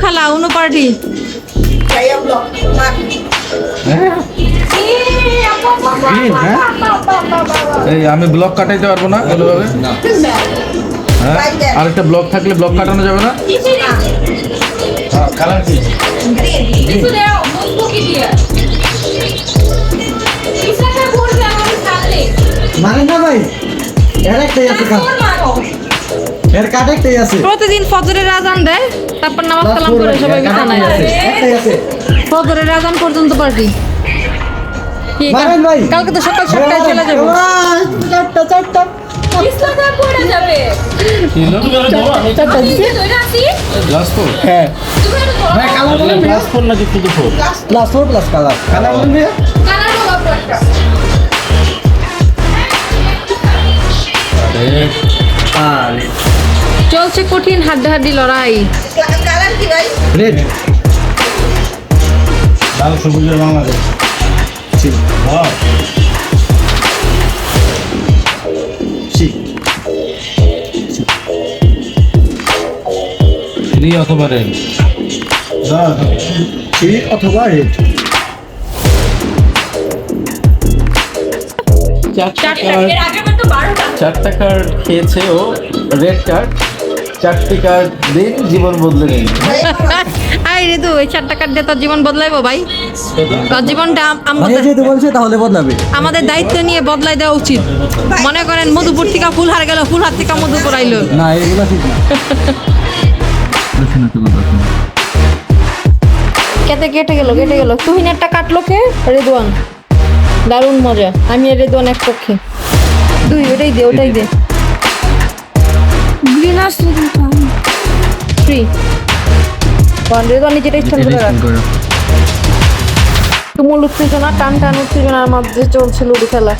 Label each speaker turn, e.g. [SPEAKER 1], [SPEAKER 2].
[SPEAKER 1] খেলা উনো পার্টি।
[SPEAKER 2] হ্যাঁ? এই আমি ব্লক কাটাইতে পারব না কোনোভাবে? হ্যাঁ? আরেকটা ব্লক থাকলে ব্লক কাটানো যাবে না? কালার কি?
[SPEAKER 3] কিছু দেও মুখি দিয়ে ইসাকে বলবে আমার সামনে
[SPEAKER 4] মানে না ভাই এর একটাই আছে এর কাট একটাই আছে।
[SPEAKER 1] প্রতিদিন ফজরের আজান দেয় তারপর নামাজ কালাম করে সবাই বিছানায়
[SPEAKER 4] আছে।
[SPEAKER 1] ফজরের আজান পর্যন্ত পার্টি কালকে তো সকাল সাতটায় চলে যাব।
[SPEAKER 4] চারটা চারটা।
[SPEAKER 3] ইসলামে পড়ে যাবে।
[SPEAKER 2] কি হলো
[SPEAKER 3] আমি যে ধরে আছি
[SPEAKER 2] গ্লাস ফোর
[SPEAKER 4] হ্যাঁ।
[SPEAKER 2] নাকি ফোর
[SPEAKER 4] প্লাস কালার কালার
[SPEAKER 1] চলছে কঠিন হাড্ডাহাড্ডি লড়াই?
[SPEAKER 4] রেড
[SPEAKER 2] লাল সবুজের বাংলাদেশ।
[SPEAKER 4] ঠিক
[SPEAKER 2] থ্রি অথবা রেড
[SPEAKER 4] ঠিক অথবা রেড
[SPEAKER 3] চারটা এর আগে তো 12টা
[SPEAKER 2] চারটা কার্ড খেয়েছে ও রেড কার্ড চারটি কার্ড দিন জীবন বদলে নিন
[SPEAKER 1] আই রে তো এই চারটা কার্ড দিয়ে তোর জীবন বদলাইবো ভাই? তোর জীবনটা আম-
[SPEAKER 4] ভাইয়া
[SPEAKER 1] আমাদের
[SPEAKER 4] যেহেতু বলছে তাহলে বদলাবে।
[SPEAKER 1] আমাদের দায়িত্ব নিয়ে বদলাই দেওয়া উচিত। মনে করেন মধুপুর থেকে ফুল হার গেল ফুল হাত থেকে মধুপুর আইলো।
[SPEAKER 4] না এগুলো ঠিক
[SPEAKER 1] কেটে কেটে গেল কেটে গেল। তুহিনেরটা কাটলো কে? রেদওয়ান দারুণ মজা। আমি আর রেদওয়ান এক পক্ষে। তুই ওটাই দে ওটাই দে। রাখ তুমুল উত্তেজনা টান টান উত্তেজনার মধ্যে চলছে লুডু খেলা